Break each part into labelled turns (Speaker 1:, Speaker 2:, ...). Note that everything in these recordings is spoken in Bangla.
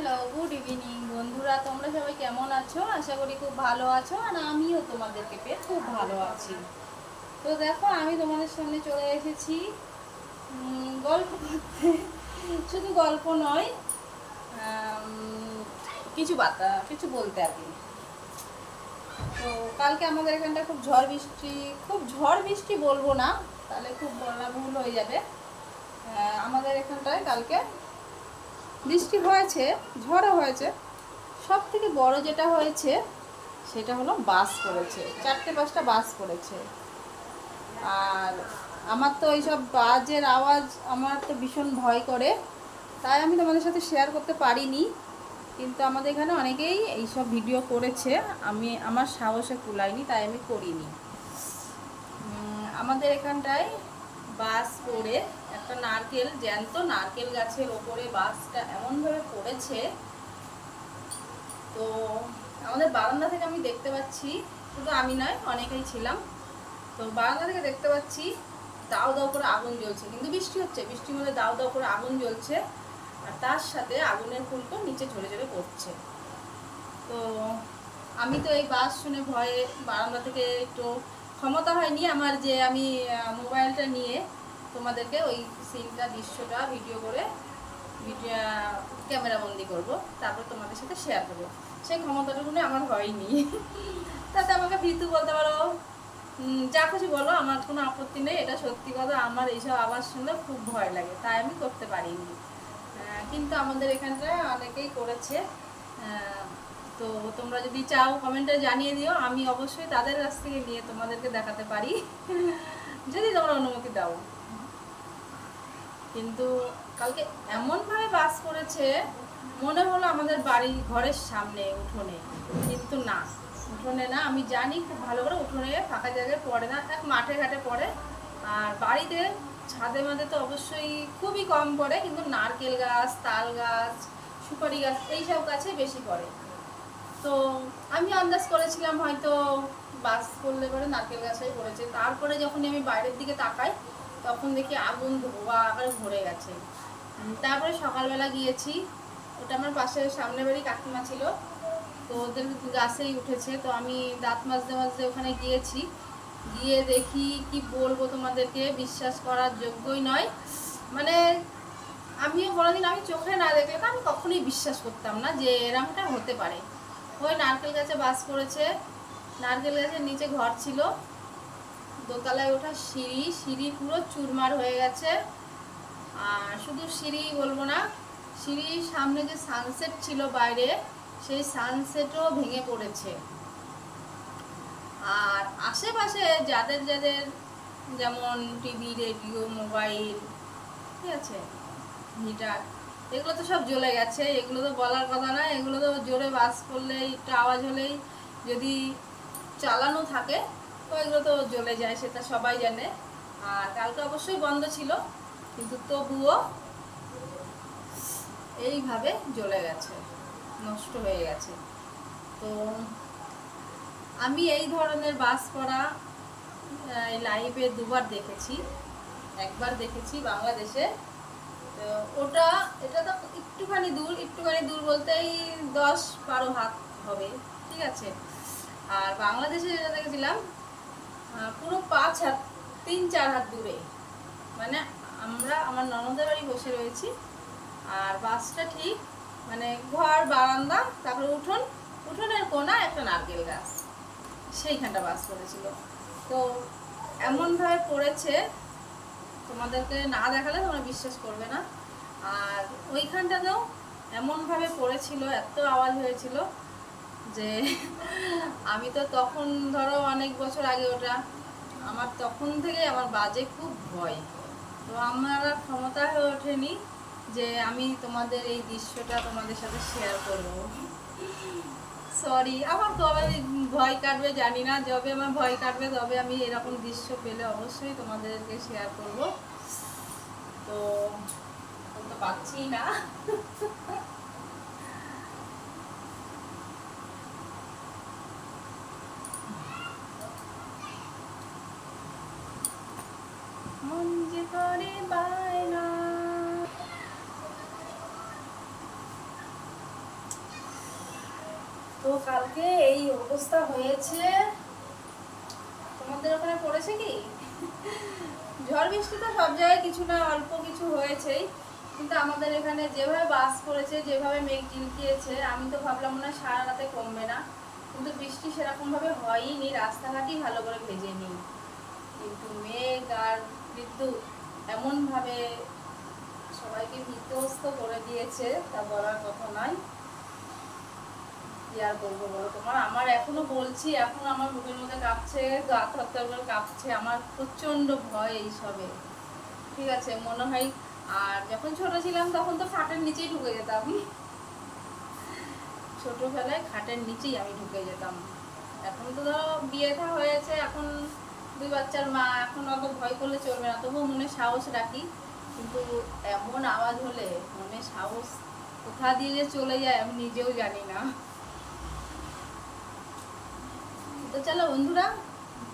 Speaker 1: হ্যালো গুড ইভিনিং বন্ধুরা, তোমরা সবাই কেমন আছো? আশা করি খুব ভালো আছো, আর আমিও তোমাদেরকে পেয়ে খুব ভালো আছি। তো দেখো, আমি তোমাদের সামনে চলে এসেছি। গল্প করতে। শুধু গল্প নয় কিছু বার্তা, কিছু বলতে আর কি। তো কালকে আমাদের এখানটা খুব ঝড় বৃষ্টি, খুব ঝড় বৃষ্টি বলব না, তাহলে খুব বলা ভুল হয়ে যাবে। আমাদের এখানটায় কালকে বৃষ্টি হয়েছে, ঝড়ও হয়েছে। সব থেকে বড় যেটা হয়েছে, সেটা হলো বাস করেছে চারটে পাঁচটা বাস করেছে আর আমার তো এইসব বাজের আওয়াজ, আমার তো ভীষণ ভয় করে। তাই আমি তোমাদের সাথে শেয়ার করতে পারিনি। কিন্তু আমাদের এখানে অনেকেই এইসব ভিডিও করেছে। আমি, আমার সাহসে কুলাইনি তাই আমি করিনি। আমাদের এখানটায় বাস পড়ে একটা নারকেল, জ্যান্ত নারকেল গাছের ওপরে বাসটা এমনভাবে পড়েছে। তো আমাদের বারান্দা থেকে আমি দেখতে পাচ্ছি, শুধু আমি নয়, অনেকেই ছিলাম। তো বারান্দা থেকে দেখতে পাচ্ছি, দাও দাও করে আগুন জ্বলছে। কিন্তু বৃষ্টি হচ্ছে, বৃষ্টির মধ্যে দাও দাও করে আগুন জ্বলছে। আর তার সাথে আগুনের ফুলকো নিচে ঝরে ঝরে পড়ছে। তো আমি তো এই বাস শুনে ভয়ে বারান্দা থেকে একটু ক্ষমতা হয়নি আমার যে আমি মোবাইলটা নিয়ে তোমাদেরকে ওই সিনটা, দৃশ্যটা ভিডিও করে ভিডিও ক্যামেরা বন্দি করব। তারপর তোমাদের সাথে শেয়ার করব। সেই ক্ষমতাটুকুনি আমার হয়নি। তাতে আমাকে ভীতু বলতে পারো যা খুশি বলো, আমার কোনো আপত্তি নেই। এটা সত্যি কথা, আমার এইসব আওয়াজ শুনলে খুব ভয় লাগে। তাই আমি করতে পারিনি। কিন্তু আমাদের এখানটায় অনেকেই করেছে। তো তোমরা যদি চাও কমেন্টে জানিয়ে দিও। আমি অবশ্যই তাদের কাছ থেকে নিয়ে তোমাদেরকে দেখাতে পারি। যদি তোমরা অনুমতি দাও। কিন্তু কালকে এমনভাবে বাস করেছে, মনে হলো আমাদের বাড়ি ঘরের সামনে উঠোনে। কিন্তু না, উঠোনে না, আমি জানি খুব ভালো করে উঠোনে ফাঁকা জায়গায় পড়ে না, এক মাঠে ঘাটে পড়ে। আর বাড়িতে ছাদে মাদে তো অবশ্যই খুবই কম পড়ে, কিন্তু নারকেল গাছ, তাল গাছ, সুপারি গাছ, এইসব গাছে বেশি পড়ে। তো আমি আন্দাজ করেছিলাম হয়তো বাস করলে পরে নারকেল গাছাই পড়েছে। তারপরে যখন আমি বাইরের দিকে তাকাই তখন দেখি আগুন ধোয়া আকারে ভরে গেছে। তারপরে সকালবেলা গিয়েছি। ওটা আমার পাশে সামনে বাড়ি কাকিমা ছিল। তো ওদের গাছেই উঠেছে। তো আমি দাঁত মাজতে মাজতে ওখানে গিয়েছি। গিয়ে দেখি কি বলব তোমাদেরকে, বিশ্বাস করার যোগ্যই নয়। মানে আমিও কোনোদিন আমি চোখে না দেখলে তো আমি কখনোই বিশ্বাস করতাম না যে এরমটা হতে পারে। ওই নারকেল গাছে বাস করেছে। নারকেল গাছের নিচে ঘর ছিল। দোতলায় ওঠা সিঁড়ি সিঁড়ি পুরো চুরমার হয়ে গেছে। আর শুধু সিঁড়ি বলব না, সিঁড়ির সামনে যে সানসেট ছিল বাইরে, সেই সানসেটও ভেঙে পড়েছে। আর আশেপাশে যাদের যাদের যেমন টিভি রেডিও মোবাইল ঠিক আছে হিটার এগুলো তো সব জ্বলে গেছে। এগুলো তো বলার কথা না, এগুলো তো জোরে বাস করলেই, একটু আওয়াজ হলেই যদি চালানো থাকে তো এগুলো তো জ্বলে যায়, সেটা সবাই জানে। আর কালকে অবশ্যই বন্ধ ছিল, কিন্তু তবুও এইভাবে জ্বলে গেছে, নষ্ট হয়ে গেছে। তো আমি এই ধরনের বাস করা লাইভে দুবার দেখেছি, একবার দেখেছি বাংলাদেশে। তো ওটা, এটা তো একটুখানি দূর একটুখানি দূর বলতেই দশ বারো হাত হবে, ঠিক আছে। আর বাংলাদেশে যেটা দেখেছিলাম পুরো পাঁচ হাত, তিন, চার হাত দূরে। মানে আমরা, আমার ননদের বাড়ি বসে রয়েছি। আর বাসটা ঠিক মানে ঘর, বারান্দা, তারপরে উঠোন। উঠোনের কোনা একটা নারকেল গাছ। সেইখানটা বাস করেছিল। তো এমনভাবে পড়েছে, তোমাদেরকে না দেখালে তোমরা বিশ্বাস করবে না। আর ওইখানটাতেও এমনভাবে পড়েছিল, এত আওয়াজ হয়েছিল যে আমি তো তখন ধরো অনেক বছর আগে ওটা, আমার তখন থেকে আমার বাজে খুব ভয়। তো আমার আর ক্ষমতা হয়ে ওঠেনি যে আমি তোমাদের এই দৃশ্যটা তোমাদের সাথে শেয়ার করব। সরি আমার কবে ভয় কাটবে, জানি না, যবে আমার ভয় কাটবে তবে আমি এরকম দৃশ্য পেলে অবশ্যই তোমাদেরকে শেয়ার করব। তো, এখন তো পাচ্ছি না। তো কালকে এই অবস্থা হয়েছে। তোমাদের ওখানে পড়েছে কি? ঝড় বৃষ্টি তো সব জায়গায় কিছু না, অল্প কিছু হয়েছেই। কিন্তু আমাদের এখানে যেভাবে বাস করেছে, যেভাবে মেঘ ঝিলকিয়েছে আমি তো ভাবলাম হয় সারা রাতে কমবে না। কিন্তু বৃষ্টি সেরকমভাবে হয়নি রাস্তাঘাটই ভালো করে ভেজে নি কিন্তু মেঘ আর বিদ্যুৎ এমনভাবে সবাইকে বিধ্বস্ত করে দিয়েছে, তা বলার কথা কি আর বলব বলো তোমার? আমার এখনও বলছি, এখন আমার বুকের মধ্যে কাঁপছে থরথর করে কাঁপছে, আমার প্রচণ্ড ভয় এইসবে। ঠিক আছে, মনে হয়, আর যখন ছোট ছিলাম তখন তো খাটের নিচেই ঢুকে যেতাম। ছোটবেলায় খাটের নিচেই আমি ঢুকে যেতাম। এখন তো ধরো বিয়েটা হয়েছে, এখন দুই বাচ্চার মা এখন অত ভয় করলে চলবে না। তবুও মনে সাহস রাখি। কিন্তু এমন আওয়াজ হলে মনে সাহস কোথা দিয়ে যে চলে যায় আমি নিজেও জানি না। তো চলো বন্ধুরা,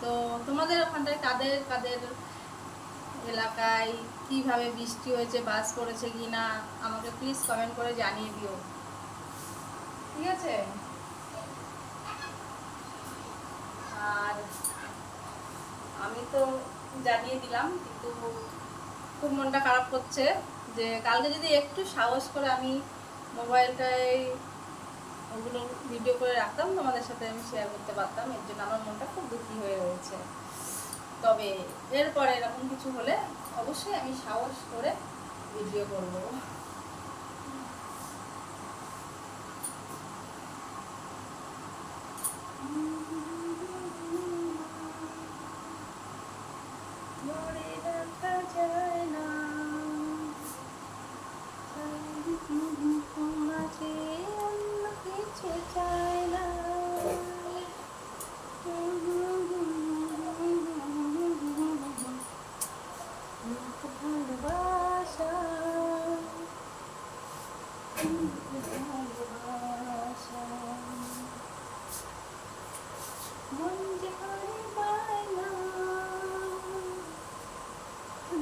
Speaker 1: তো তোমাদের ওখানটায় কাদের কাদের এলাকায় কীভাবে বৃষ্টি হয়েছে, বাস পড়েছে কি না আমাকে প্লিজ কমেন্ট করে জানিয়ে দিও। ঠিক আছে আর আমি তো জানিয়ে দিলাম, কিন্তু খুব মনটা খারাপ করছে যে কালকে যদি একটু সাহস করে আমি মোবাইলটায় ওগুলো ভিডিও করে রাখতাম, তোমাদের সাথে আমি শেয়ার করতে পারতাম। এর জন্য আমার মনটা খুব দুঃখী হয়ে রয়েছে। তবে এরপরে এরকম কিছু হলে অবশ্যই আমি সাহস করে ভিডিও করব ধরে রাখা যায় না মাঝে অন্য কিছু চায় না ভালোবাসা ভালোবাসা মন যে হারে পায় না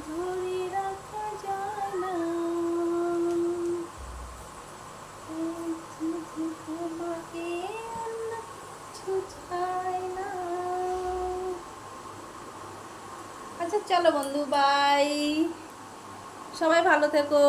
Speaker 1: ধরে রাখা যায় না তোমাকে অন্য কিছু চায় না আচ্ছা চলো বন্ধু বাই সবাই ভালো থেকো।